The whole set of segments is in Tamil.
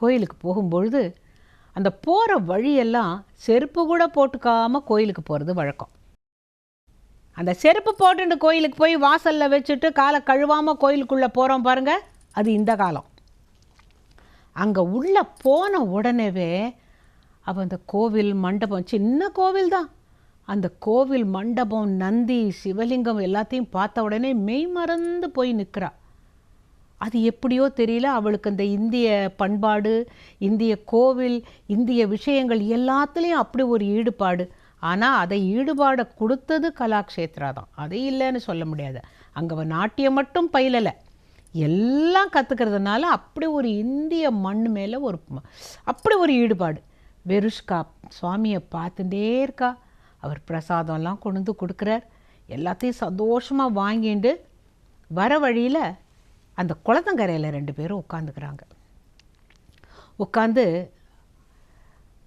கோயிலுக்கு போகும்பொழுது அந்த போகிற வழியெல்லாம் செருப்பு கூட போட்டுக்காமல் கோயிலுக்கு போகிறது வழக்கம். அந்த செருப்பு போட்டுட்டு கோயிலுக்கு போய் வாசலில் வச்சுட்டு காலை கழுவாமல் கோயிலுக்குள்ளே போகிறோம் பாருங்கள் அது இந்த காலம். அங்கே உள்ளே போன உடனேவே அவள் அந்த கோவில் மண்டபம் சின்ன கோவில் தான். அந்த கோவில் மண்டபம் நந்தி சிவலிங்கம் எல்லாத்தையும் பார்த்த உடனே மெய் மறந்து போய் நிற்கிறா அது எப்படியோ தெரியல. அவளுக்கு அந்த இந்திய பண்பாடு இந்திய கோவில் இந்திய விஷயங்கள் எல்லாத்துலேயும் அப்படி ஒரு ஈடுபாடு. ஆனால் அதை ஈடுபாடை கொடுத்தது கலாக்ஷேத்ரா தான். அது இல்லைன்னு சொல்ல முடியாது. அங்கே நாட்டியம் மட்டும் பயிலலை. எல்லாம் கற்றுக்கிறதுனால அப்படி ஒரு இந்திய மண் மேலே ஒரு அப்படி ஒரு ஈடுபாடு. வெருஷ்கா சுவாமியை பார்த்துட்டே இருக்கா. அவர் பிரசாதம்லாம் கொண்டு வந்து கொடுக்குறார். எல்லாத்தையும் சந்தோஷமாக வாங்கிட்டு வர வழியில் அந்த குளத்தங்கரையில் ரெண்டு பேரும் உட்காந்துக்கிறாங்க உட்காந்து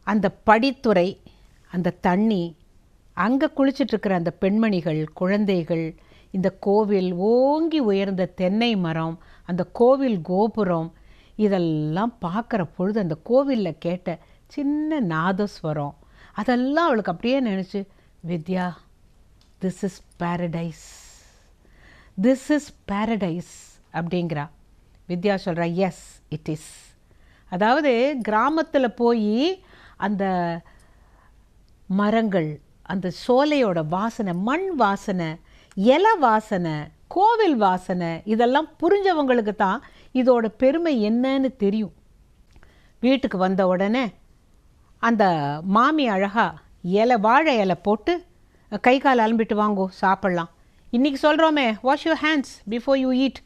அந்த படித்துறை அந்த தண்ணி அங்கே குளிச்சிட்ருக்கிற அந்த பெண்மணிகள் குழந்தைகள் இந்த கோவில் ஓங்கி உயர்ந்த தென்னை மரம் அந்த கோவில் கோபுரம் இதெல்லாம் பார்க்குற பொழுது அந்த கோவிலில் கேட்ட சின்ன நாதஸ்வரம் அதெல்லாம் அவளுக்கு அப்படியே நினச்சி Vidya this is paradise this is paradise அப்படிங்கிறா. வித்யா சொல்கிறா எஸ் இட் இஸ் அதாவது கிராமத்தில் போய் அந்த மரங்கள் அந்த சோலையோட வாசனை மண் வாசனை இலை வாசனை கோவில் வாசனை இதெல்லாம் புரிஞ்சவங்களுக்கு தான் இதோட பெருமை என்னன்னு தெரியும். வீட்டுக்கு வந்த உடனே அந்த மாமி அழகா இலை வாழை இலை போட்டு கை கால் அலம்பிட்டு வாங்கோ சாப்பிட்லாம். இன்றைக்கி சொல்கிறோமே wash your hands before you eat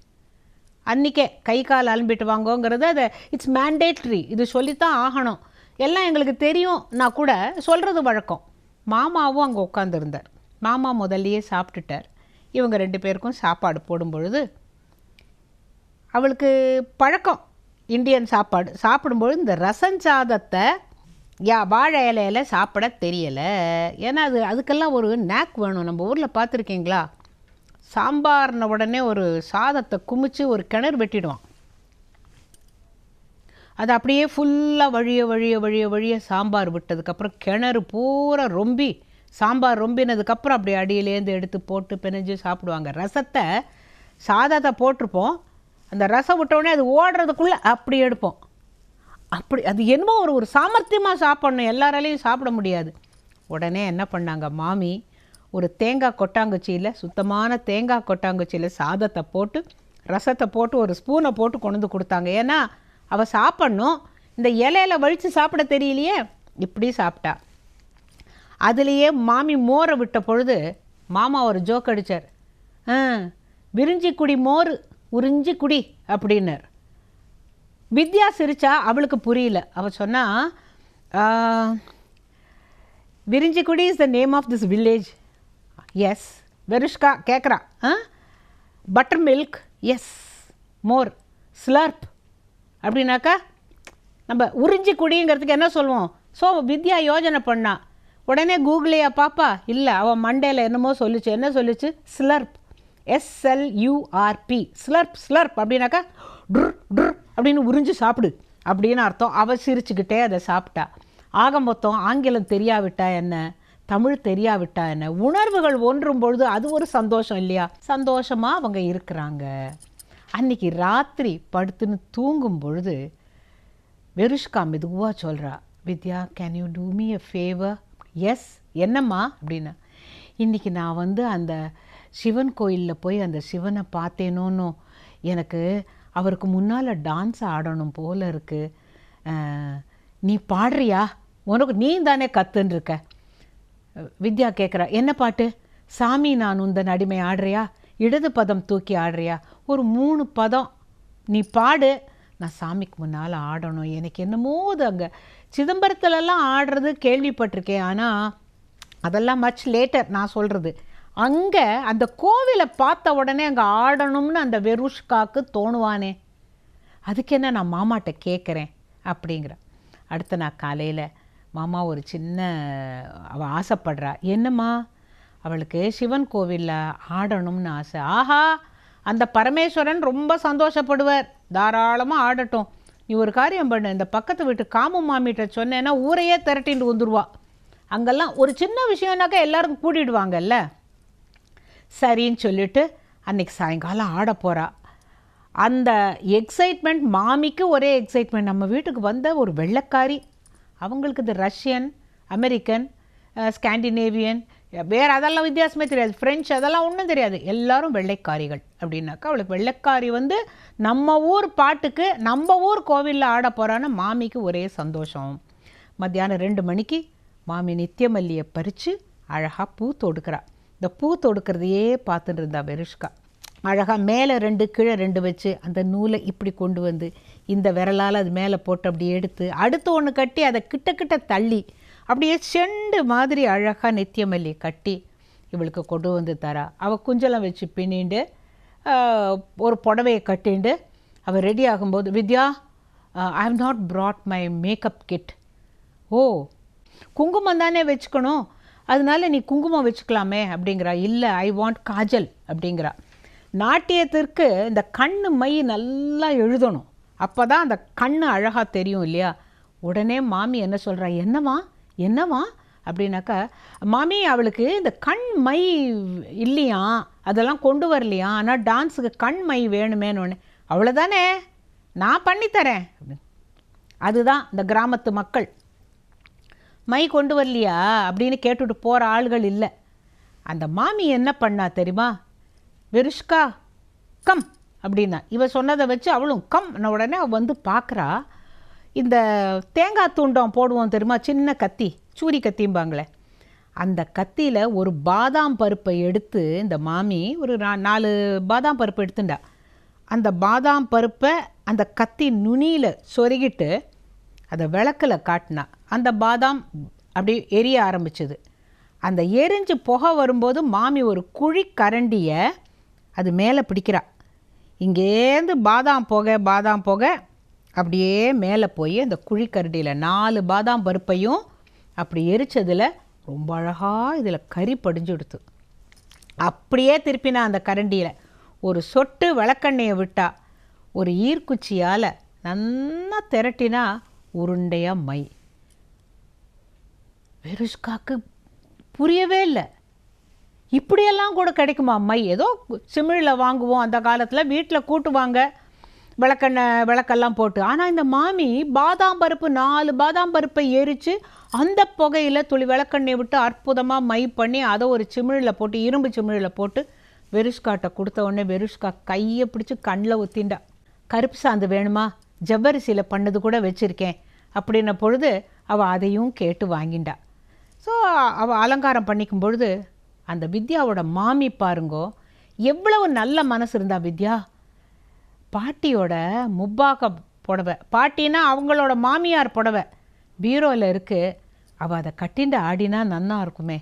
அன்றைக்கே கை கால் அலம்பிட்டு வாங்கோங்கிறது அதை இட்ஸ் மேண்டேட்ரி இது சொல்லித்தான் ஆகணும். எல்லாம் எங்களுக்கு தெரியும் நான் கூட சொல்கிறது வழக்கம். மாமாவும் அங்கே உட்காந்துருந்தார் மாமா முதல்லையே சாப்பிட்டுட்டார். இவங்க ரெண்டு பேருக்கும் சாப்பாடு போடும் பொழுது அவளுக்கு பழக்கம். இந்தியன் சாப்பாடு. சாப்பிடும்பொழுது இந்த ரசஞ்சாதத்தை யா வாழை இலையில சாப்பிட தெரியலை. ஏன்னா அது அதுக்கெல்லாம் ஒரு நேக் வேணும். நம்ம ஊரில் பார்த்துருக்கீங்களா? சாம்பார்ன உடனே ஒரு சாதத்தை குமிச்சு ஒரு கிணறு வெட்டிடுவான். அது அப்படியே ஃபுல்லாக வழிய வழிய வழிய வழிய சாம்பார் விட்டதுக்கப்புறம் கிணறு பூரா ரொம்பி சாம்பார் ரொம்பினதுக்கப்புறம் அப்படி அடியிலேருந்து எடுத்து போட்டு பிணைஞ்சு சாப்பிடுவாங்க. ரசத்தை சாதத்தை போட்டிருப்போம். அந்த ரசம் விட்டவுடனே அது ஓடுறதுக்குள்ளே அப்படி எடுப்போம். அப்படி அது என்னமோ ஒரு ஒரு சாமர்த்தியமாக சாப்பிடணும். எல்லாராலையும் சாப்பிட முடியாது. உடனே என்ன பண்ணாங்க மாமி ஒரு தேங்காய் கொட்டாங்குச்சியில் சுத்தமான தேங்காய் கொட்டாங்குச்சியில் சாதத்தை போட்டு ரசத்தை போட்டு ஒரு ஸ்பூனை போட்டு கொண்டு வந்து கொடுத்தாங்க. ஏன்னா அவள் சாப்பிட்ணும். இந்த இலையில வலித்து சாப்பிட தெரியலையே? இப்படி சாப்பிட்டா. அதுலேயே மாமி மோரை விட்ட பொழுது மாமா ஒரு ஜோக் அடித்தார் விரிஞ்சி குடி மோர் உறிஞ்சி குடி அப்படின்னார். வித்யா சிரிச்சா அவளுக்கு புரியல. அவள் சொன்னா Virinjikudi is the name of this village yes Verushka கேட்குறா ஆ? பட்டர் மில்க் எஸ் மோர் ஸ்லர்ப் அப்படின்னாக்கா நம்ம உறிஞ்சி குடிங்கிறதுக்கு என்ன சொல்லுவோம் ஸோ வித்யா யோஜனை பண்ணா. உடனே கூகுளையா பாப்பா இல்லை அவன் மண்டேல என்னமோ சொல்லுச்சு. என்ன சொல்லுச்சு? ஸ்லர்ப் எஸ்எல்யூஆர்பி ஸ்லர்ப் ஸ்லர்ப் அப்படின்னாக்கா ட்ர் ட்ர் அப்படின்னு உறிஞ்சு சாப்பிடு. அப்படின்னு அர்த்தம். அவ சிரிச்சுக்கிட்டே அதை சாப்பிட்டா. ஆக மொத்தம் ஆங்கிலம் தெரியாவிட்டா என்ன? தமிழ் தெரியாவிட்டா என்ன? உணர்வுகள் ஒன்றும் பொழுது அது ஒரு சந்தோஷம் இல்லையா? சந்தோஷமாக அவங்க இருக்கிறாங்க. அன்னைக்கு ராத்திரி படுத்துன்னு தூங்கும் பொழுது வெருஷ்கா மெதுவாக சொல்கிறா Vidya can you do me a favour yes என்னம்மா? அப்படின்னா இன்றைக்கி நான் வந்து அந்த சிவன் கோயிலில் போய் அந்த சிவனை பார்த்தேனோன்னு எனக்கு அவருக்கு முன்னால் டான்ஸ் ஆடணும் போல இருக்குது நீ பாடுறியா? உனக்கு நீ தானே கத்துன்னு இருக்க. வித்யா கேட்குறா என்ன பாட்டு? சாமி நான் உந்தன் அடிமை ஆடுறியா? இடது பதம் தூக்கி ஆடுறியா? ஒரு மூணு பதம். நீ பாடு. நான் சாமிக்கு முன்னால் ஆடணும். எனக்கு என்னமோ அது அங்கே. சிதம்பரத்துலலாம் ஆடுறது கேள்விப்பட்டிருக்கேன். ஆனால் அதெல்லாம் மச் லேட்டர் நான் சொல்கிறது அங்கே அந்த கோவிலை பார்த்த உடனே அங்கே ஆடணும்னு அந்த வெருஷ்காக்கு தோணுவானே. அதுக்கு என்ன நான் மாமாட்ட கேட்குறேன் அப்படிங்கிற. அடுத்த நான் காலையில் மாமா ஒரு சின்ன அவள் ஆசைப்படுறா. என்னம்மா? அவளுக்கு சிவன் கோவிலில் ஆடணும்னு ஆசை. ஆஹா! அந்த பரமேஸ்வரன் ரொம்ப சந்தோஷப்படுவார். தாராளமாக ஆடட்டும். நீ ஒரு காரியம் பண்ண. இந்த பக்கத்து வீட்டு காமு மாமிகிட்ட சொன்னேன்னா ஊரையே திரட்டிட்டு வந்துடுவா அங்கெல்லாம் ஒரு சின்ன விஷயம்னாக்கா எல்லாரும் கூட்டிடுவாங்கல்ல சரின்னு சொல்லிட்டு அன்றைக்கி சாயங்காலம் ஆட போகிறா அந்த எக்ஸைட்மெண்ட் மாமிக்கு ஒரே எக்ஸைட்மெண்ட் நம்ம வீட்டுக்கு வந்த ஒரு வெள்ளைக்காரி அவங்களுக்கு இது ரஷ்யன் அமெரிக்கன் ஸ்காண்டினேவியன் வேறு அதெல்லாம் வித்தியாசமே தெரியாது. ஃப்ரெஞ்சு அதெல்லாம் ஒன்றும் தெரியாது. எல்லாரும் வெள்ளைக்காரிகள் அப்படின்னாக்கா அவளுக்கு வெள்ளைக்காரி வந்து நம்ம ஊர் பாட்டுக்கு நம்ம ஊர் கோவிலில் ஆட போகிறான்னு மாமிக்கு ஒரே சந்தோஷம். மத்தியானம் ரெண்டு மணிக்கு மாமி நித்தியமல்லியை பறித்து அழகாக பூ தொடுக்கிறா. இந்த பூ தொடுக்கிறதையே பார்த்துட்டு இருந்தா பெருஷ்கா அழகாக மேலே ரெண்டு கீழே ரெண்டு வச்சு அந்த நூலை இப்படி கொண்டு வந்து இந்த விரலால் அது மேலே போட்டு அப்படி எடுத்து அடுத்து ஒன்று கட்டி அதை கிட்ட கிட்ட தள்ளி அப்படியே செண்டு மாதிரி அழகாக நித்தியமல்லி கட்டி இவளுக்கு கொண்டு வந்து தரா. அவள் குஞ்சலம் வச்சு பின்னிண்டு ஒரு புடவையை கட்டிண்டு அவள் ரெடி ஆகும்போது Vidya I have not brought my makeup kit oh குங்குமம் தானே வச்சுக்கணும்? அதனால நீ குங்குமம் வச்சுக்கலாமே அப்படிங்கிறா. இல்லை ஐ வாண்ட் காஜல் அப்படிங்கிறா. நாட்டியத்திற்கு இந்த கண்ணு மை நல்லா எழுதணும். அப்போ தான் அந்த கண்ணு அழகாக தெரியும் இல்லையா? உடனே மாமி என்ன சொல்கிறா என்னவா என்னவா அப்படின்னாக்கா மாமி அவளுக்கு இந்த கண் மை இல்லையா? அதெல்லாம் கொண்டு வரலையா? ஆனால் டான்ஸுக்கு கண் மை வேணுமேன்னு ஒன்று அவ்வளோதானே நான் பண்ணித்தரேன். அதுதான் இந்த கிராமத்து மக்கள். மை கொண்டு வரலையா? அப்படின்னு கேட்டுட்டு போகிற ஆள்கள் இல்லை. அந்த மாமி என்ன பண்ணா தெரியுமா? Verushka come. அப்படின்னா. இவ சொன்னதை வச்சு அவளும் கம் உடனே அவள் வந்து பார்க்குறா இந்த தேங்காய் தூண்டம் போடுவோம் தெரியுமா? சின்ன கத்தி சூரி கத்திம்பாங்களே. அந்த கத்தியில் ஒரு பாதாம் பருப்பை எடுத்து இந்த மாமி ஒரு நாலு பாதாம் பருப்பு எடுத்துண்டா அந்த பாதாம் பருப்பை அந்த கத்தி நுனியில் சொருகிட்டு அதை விளக்கில் காட்டினா. அந்த பாதாம் அப்படியே எரிய ஆரம்பிச்சது. அந்த எரிஞ்சு புகை வரும்போது மாமி ஒரு குழி கரண்டியை அது மேலே பிடிக்கிறா. இங்கேருந்து பாதாம் புகை பாதாம் போக அப்படியே மேலே போய் அந்த குழி கரண்டியில் நாலு பாதாம் பருப்பையும் அப்படி எரிச்சதில் ரொம்ப அழகாக இதில் கறி படிஞ்சுடுத்து. அப்படியே திருப்பினா அந்த கரண்டியில். ஒரு சொட்டு விளக்கெண்ணையை விட்டா ஒரு ஈர்க்குச்சியால் நல்லா திரட்டினா உருண்டையாக மை. வெருஷ்காக்கு புரியவே இல்லை. இப்படியெல்லாம் கூட கிடைக்குமா? மை ஏதோ சிமிழில் வாங்குவோம். அந்த காலத்தில் வீட்டில் கூட்டுவாங்க விளக்கெண்ணெய் விளக்கெல்லாம் போட்டு. ஆனால் இந்த மாமி பாதாம் பருப்பு நாலு பாதாம் பருப்பை எரித்து அந்த புகையில் துளி விளக்கெண்ணெய் விட்டு அற்புதமாக மை பண்ணி அதை ஒரு சிமிழில் போட்டு இரும்பு சிமிழில் போட்டு வெருஷ்காட்ட கொடுத்த உடனே வெருஷ்கா கையை பிடிச்சி கண்ணில் ஊத்திண்டா. கருப்பு சாந்து வேணுமா? ஜவ்வரிசியில் பண்ணது கூட வச்சுருக்கேன். அப்படின்ன பொழுது அவள் அதையும் கேட்டு வாங்கிண்டா. ஸோ அவள் அலங்காரம் பண்ணிக்கும் பொழுது அந்த வித்யாவோட மாமி பாருங்கோ எவ்வளவு நல்ல மனசு இருந்தா வித்யா? பாட்டியோட முப்பாக புடவை பாட்டினா அவங்களோட மாமியார் புடவை பீரோவில் இருக்கு அவள் அதை கட்டிண்டு ஆடினா நன்னா இருக்குமே.